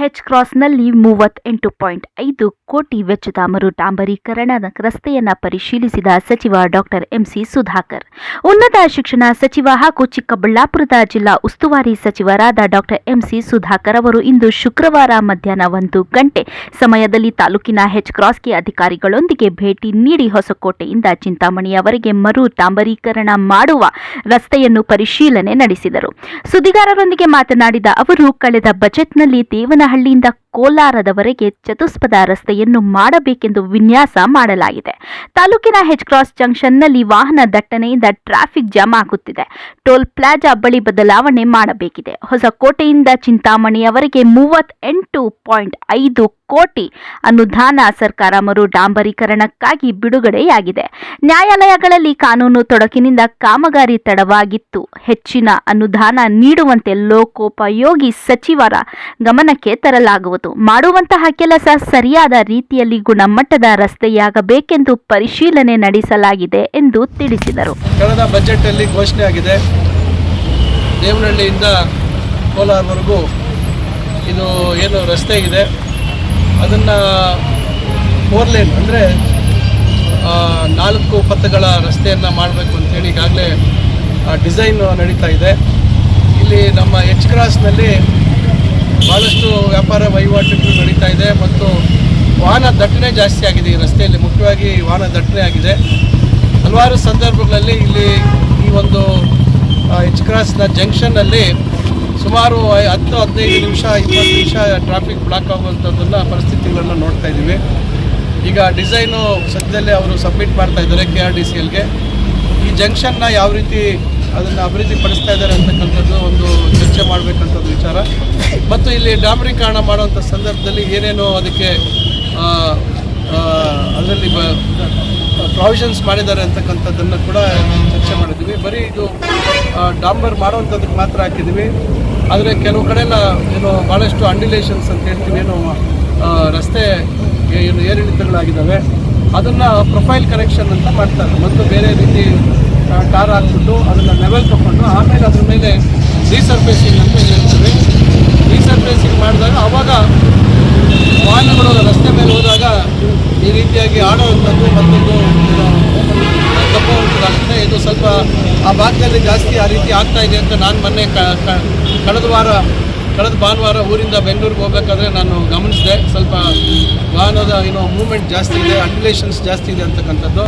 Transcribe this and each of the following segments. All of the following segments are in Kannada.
ಹೆಚ್ ಕ್ರಾಸ್ನಲ್ಲಿ ಮೂವತ್ತೆಂಟು ಪಾಯಿಂಟ್ ಐದು ಕೋಟಿ ವೆಚ್ಚದ ಮರು ಡಾಂಬರೀಕರಣ ರಸ್ತೆಯನ್ನು ಪರಿಶೀಲಿಸಿದ ಸಚಿವ ಡಾಕ್ಟರ್ ಎಂಸಿ ಸುಧಾಕರ್. ಉನ್ನತ ಶಿಕ್ಷಣ ಸಚಿವ ಹಾಗೂ ಚಿಕ್ಕಬಳ್ಳಾಪುರದ ಜಿಲ್ಲಾ ಉಸ್ತುವಾರಿ ಸಚಿವರಾದ ಡಾಕ್ಟರ್ ಎಂಸಿ ಸುಧಾಕರ್ ಅವರು ಇಂದು ಶುಕ್ರವಾರ ಮಧ್ಯಾಹ್ನ ಒಂದು ಗಂಟೆ ಸಮಯದಲ್ಲಿ ತಾಲೂಕಿನ ಹೆಚ್ ಕ್ರಾಸ್ಗೆ ಅಧಿಕಾರಿಗಳೊಂದಿಗೆ ಭೇಟಿ ನೀಡಿ ಹೊಸಕೋಟೆಯಿಂದ ಚಿಂತಾಮಣಿಯವರೆಗೆ ಮರು ಡಾಂಬರೀಕರಣ ಮಾಡುವ ರಸ್ತೆಯನ್ನು ಪರಿಶೀಲನೆ ನಡೆಸಿದರು. ಸುದ್ದಿಗಾರರೊಂದಿಗೆ ಮಾತನಾಡಿದ ಅವರು, ಕಳೆದ ಬಜೆಟ್ನಲ್ಲಿ ದೇವನಹಳ್ಳಿಯಿಂದ ಕೋಲಾರದವರೆಗೆ ಚತುಷ್ಪಥ ರಸ್ತೆಯನ್ನು ಮಾಡಬೇಕೆಂದು ವಿನ್ಯಾಸ ಮಾಡಲಾಗಿದೆ. ತಾಲೂಕಿನ ಹೆಚ್ ಕ್ರಾಸ್ ಜಂಕ್ಷನ್ನಲ್ಲಿ ವಾಹನ ದಟ್ಟಣೆಯಿಂದ ಟ್ರಾಫಿಕ್ ಜಾಮ್ ಆಗುತ್ತಿದೆ. ಟೋಲ್ ಪ್ಲಾಜಾ ಬಳಿ ಬದಲಾವಣೆ ಮಾಡಬೇಕಿದೆ. ಹೊಸಕೋಟೆಯಿಂದ ಚಿಂತಾಮಣಿಯವರೆಗೆ ಮೂವತ್ತೆಂಟು ಪಾಯಿಂಟ್ ಐದು ಕೋಟಿ ಅನುದಾನ ಸರ್ಕಾರ ಮರು ಡಾಂಬರೀಕರಣಕ್ಕಾಗಿ ಬಿಡುಗಡೆಯಾಗಿದೆ. ನ್ಯಾಯಾಲಯಗಳಲ್ಲಿ ಕಾನೂನು ತೊಡಕಿನಿಂದ ಕಾಮಗಾರಿ ತಡವಾಗಿತ್ತು. ಹೆಚ್ಚಿನ ಅನುದಾನ ನೀಡುವಂತೆ ಲೋಕೋಪಯೋಗಿ ಸಚಿವರ ಗಮನಕ್ಕೆ ತರಲಾಗುವುದು. ಮಾಡುವಂತಹ ಕೆಲಸ ಸರಿಯಾದ ರೀತಿಯಲ್ಲಿ ಗುಣಮಟ್ಟದ ರಸ್ತೆಯಾಗಬೇಕೆಂದು ಪರಿಶೀಲನೆ ನಡೆಸಲಾಗಿದೆ ಎಂದು ತಿಳಿಸಿದರು. ಕಳೆದ ಬಜೆಟಲ್ಲಿ ಘೋಷಣೆ ಆಗಿದೆ. ದೇವನಹಳ್ಳಿಯಿಂದ ಕೋಲಾರವರೆಗೂ ಇದು ಏನು ರಸ್ತೆ ಇದೆ. ಅದನ್ನು ಫೋರ್ ಲೇನ್ ಅಂದ್ರೆ ನಾಲ್ಕು ಪಥಗಳ ರಸ್ತೆಯನ್ನು ಮಾಡಬೇಕು ಅಂತೇಳಿ ಈಗಾಗಲೇ ಡಿಸೈನ್ ನಡೀತಾ ಇದೆ. ಇಲ್ಲಿ ನಮ್ಮ ಎಚ್ ಕ್ರಾಸ್ನಲ್ಲಿ ಭಾಳಷ್ಟು ವ್ಯಾಪಾರ ವಹಿವಾಟುಗಳು ನಡೀತಾ ಇದೆ ಮತ್ತು ವಾಹನ ದಟ್ಟಣೆ ಜಾಸ್ತಿ ಆಗಿದೆ ಈ ರಸ್ತೆಯಲ್ಲಿ. ಮುಖ್ಯವಾಗಿ ವಾಹನ ದಟ್ಟಣೆ ಆಗಿದೆ. ಹಲವಾರು ಸಂದರ್ಭಗಳಲ್ಲಿ ಇಲ್ಲಿ ಈ ಒಂದು ಎಚ್ ಕ್ರಾಸ್ನ ಜಂಕ್ಷನ್ನಲ್ಲಿ ಸುಮಾರು ಹತ್ತು, ಹದಿನೈದು ನಿಮಿಷ, ಇಪ್ಪತ್ತು ನಿಮಿಷ ಟ್ರಾಫಿಕ್ ಬ್ಲಾಕ್ ಆಗುವಂಥದ್ದನ್ನು ಪರಿಸ್ಥಿತಿಗಳನ್ನು ನೋಡ್ತಾ ಇದ್ದೀವಿ. ಈಗ ಡಿಸೈನು ಸದ್ಯದಲ್ಲೇ ಅವರು ಸಬ್ಮಿಟ್ ಮಾಡ್ತಾ ಇದ್ದಾರೆ ಕೆ ಆರ್ ಡಿ ಸಿ ಎಲ್ಗೆ ಈ ಜಂಕ್ಷನ್ನ ಯಾವ ರೀತಿ ಅದನ್ನು ಅಭಿವೃದ್ಧಿ ಪಡಿಸ್ತಾ ಇದ್ದಾರೆ ಅಂತಕ್ಕಂಥದ್ದು ಒಂದು ಚರ್ಚೆ ಮಾಡಬೇಕಂಥದ್ದು ವಿಚಾರ. ಮತ್ತು ಇಲ್ಲಿ ಡಾಂಬರೀಕರಣ ಮಾಡುವಂಥ ಸಂದರ್ಭದಲ್ಲಿ ಏನೇನು ಅದಕ್ಕೆ ಅದರಲ್ಲಿ ಪ್ರಾವಿಷನ್ಸ್ ಮಾಡಿದ್ದಾರೆ ಅಂತಕ್ಕಂಥದ್ದನ್ನು ಕೂಡ ಚರ್ಚೆ ಮಾಡಿದ್ದೀವಿ. ಬರೀ ಇದು ಡಾಂಬರ್ ಮಾಡುವಂಥದ್ದಕ್ಕೆ ಮಾತ್ರ ಹಾಕಿದ್ದೀವಿ. ಆದರೆ ಕೆಲವು ಕಡೆ ಎಲ್ಲ ಏನು ಭಾಳಷ್ಟು ಅಂಡಿಲೇಷನ್ಸ್ ಅಂತ ಹೇಳ್ತೀವಿ. ಏನು ರಸ್ತೆ, ಏನು ಏರಿಳಿತಗಳಾಗಿದ್ದಾವೆ ಅದನ್ನು ಪ್ರೊಫೈಲ್ ಕರೆಕ್ಷನ್ ಅಂತ ಮಾಡ್ತಾರೆ. ಮತ್ತು ಬೇರೆ ರೀತಿ ಟಾರ್ ಹಾಕ್ಬಿಟ್ಟು ಅದನ್ನು ಲೆವೆಲ್ ತಗೊಂಡು ಆಮೇಲೆ ಅದ್ರ ಮೇಲೆ ರೀಸರ್ಫೇಸಿಂಗ್ ಅಂತ ಹೇಳ್ತೀವಿ ರೀಸರ್ಫೇಸಿಂಗ್ ಮಾಡಿದಾಗ ಅವಾಗ ವಾಹನಗಳು ರಸ್ತೆ ಮೇಲೆ ಹೋದಾಗ ಈ ರೀತಿಯಾಗಿ ಆಡುವಂಥದ್ದು ಮತ್ತೊಂದು ತಪ್ಪುವಂಥದ್ದಾಗುತ್ತೆ ಇದು ಸ್ವಲ್ಪ ಆ ಭಾಗದಲ್ಲಿ ಜಾಸ್ತಿ ಆ ರೀತಿ ಆಗ್ತಾ ಇದೆ ಅಂತ ನಾನು ಮೊನ್ನೆ ಕಳೆದ ವಾರ, ಕಳೆದ ಭಾನುವಾರ ಊರಿಂದ ಬೆಂಗಳೂರಿಗೆ ಹೋಗ್ಬೇಕಾದ್ರೆ ನಾನು ಗಮನಿಸಿದೆ. ಸ್ವಲ್ಪ ವಾಹನದ ಏನೋ ಮೂವ್ಮೆಂಟ್ ಜಾಸ್ತಿ ಇದೆ ಅಂಡ್ಯುಲೇಷನ್ಸ್ ಜಾಸ್ತಿ ಇದೆ ಅಂತಕ್ಕಂಥದ್ದು.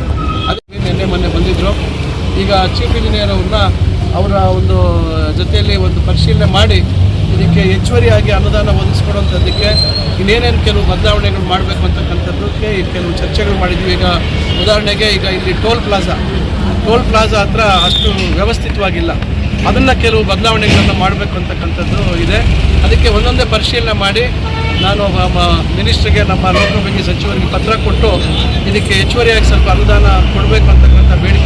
ಅದಕ್ಕೆ ನಿನ್ನೆ ಮೊನ್ನೆ ಬಂದಿದ್ದರು ಈಗ ಚೀಫ್ ಇಂಜಿನಿಯರ್ ಅವ್ರನ್ನ ಅವರ ಒಂದು ಜೊತೆಯಲ್ಲಿ ಒಂದು ಪರಿಶೀಲನೆ ಮಾಡಿ ಇದಕ್ಕೆ ಹೆಚ್ಚುವರಿಯಾಗಿ ಅನುದಾನ ಒದಗಿಸ್ಕೊಡುವಂಥದ್ದಕ್ಕೆ ಇನ್ನೇನೇನು ಕೆಲವು ಬದಲಾವಣೆಗಳು ಮಾಡಬೇಕು ಅಂತಕ್ಕಂಥದ್ದಕ್ಕೆ ಕೆಲವು ಚರ್ಚೆಗಳು ಮಾಡಿದ್ವಿ. ಈಗ ಉದಾಹರಣೆಗೆ ಈಗ ಇಲ್ಲಿ ಟೋಲ್ ಪ್ಲಾಜಾ. ಟೋಲ್ ಪ್ಲಾಜಾ ಹತ್ರ ಅಷ್ಟು ವ್ಯವಸ್ಥಿತವಾಗಿಲ್ಲ. ಅದನ್ನು ಕೆಲವು ಬದಲಾವಣೆಗಳನ್ನು ಮಾಡಬೇಕು ಅಂತಕ್ಕಂಥದ್ದು ಇದೆ. ಅದಕ್ಕೆ ಒಂದೊಂದೇ ಪರಿಶೀಲನೆ ಮಾಡಿ ನಾನು ಮಿನಿಸ್ಟ್ರಿಗೆ, ನಮ್ಮ ಲೋಕೋಪಯೋಗಿ ಸಚಿವರಿಗೆ ಪತ್ರ ಕೊಟ್ಟು ಇದಕ್ಕೆ ಹೆಚ್ಚುವರಿಯಾಗಿ ಸ್ವಲ್ಪ ಅನುದಾನ ಕೊಡಬೇಕು ಅಂತಕ್ಕಂಥ ಬೇಡಿಕೆ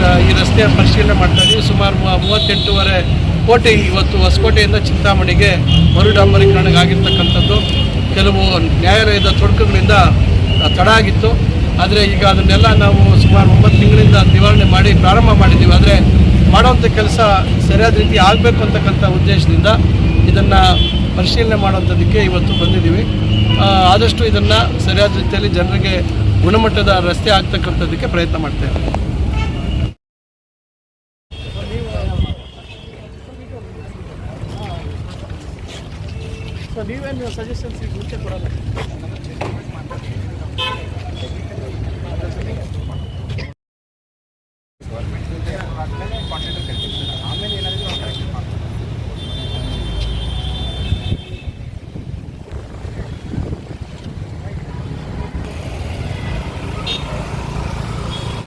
ಈ ರಸ್ತೆಯ ಪರಿಶೀಲನೆ ಮಾಡ್ತಾ ಇದ್ದೀವಿ. ಸುಮಾರು ಮೂವ- ಮೂವತ್ತೆಂಟೂವರೆ ಕೋಟಿ ಇವತ್ತು ಹೊಸಕೋಟೆಯಿಂದ ಚಿಂತಾಮಣಿಗೆ ಮರು ಡಾಂಬರೀಕರಣಕ್ಕೆ ಆಗಿರ್ತಕ್ಕಂಥದ್ದು ಕೆಲವು ನ್ಯಾಯಾಲಯದ ತೊಡಕುಗಳಿಂದ ತಡ ಆಗಿತ್ತು. ಆದರೆ ಈಗ ಅದನ್ನೆಲ್ಲ ನಾವು ಸುಮಾರು ಒಂಬತ್ತು ತಿಂಗಳಿಂದ ನಿವಾರಣೆ ಮಾಡಿ, ಪ್ರಾರಂಭ ಮಾಡಿದ್ದೀವಿ. ಆದರೆ ಮಾಡುವಂಥ ಕೆಲಸ ಸರಿಯಾದ ರೀತಿ ಆಗಬೇಕು ಅಂತಕ್ಕಂಥ ಉದ್ದೇಶದಿಂದ ಇದನ್ನು ಪರಿಶೀಲನೆ ಮಾಡುವಂಥದ್ದಕ್ಕೆ ಇವತ್ತು ಬಂದಿದ್ದೀವಿ. ಆದಷ್ಟು ಇದನ್ನು ಸರಿಯಾದ ರೀತಿಯಲ್ಲಿ ಜನರಿಗೆ ಗುಣಮಟ್ಟದ ರಸ್ತೆ ಆಗ್ತಕ್ಕಂಥದ್ದಕ್ಕೆ ಪ್ರಯತ್ನ ಮಾಡ್ತೇವೆ ಸೊ ನೀವೇನು ಸಜೆಷನ್ಸ್ ಮುಂಚೆ ಕೊಡಲ್ಲ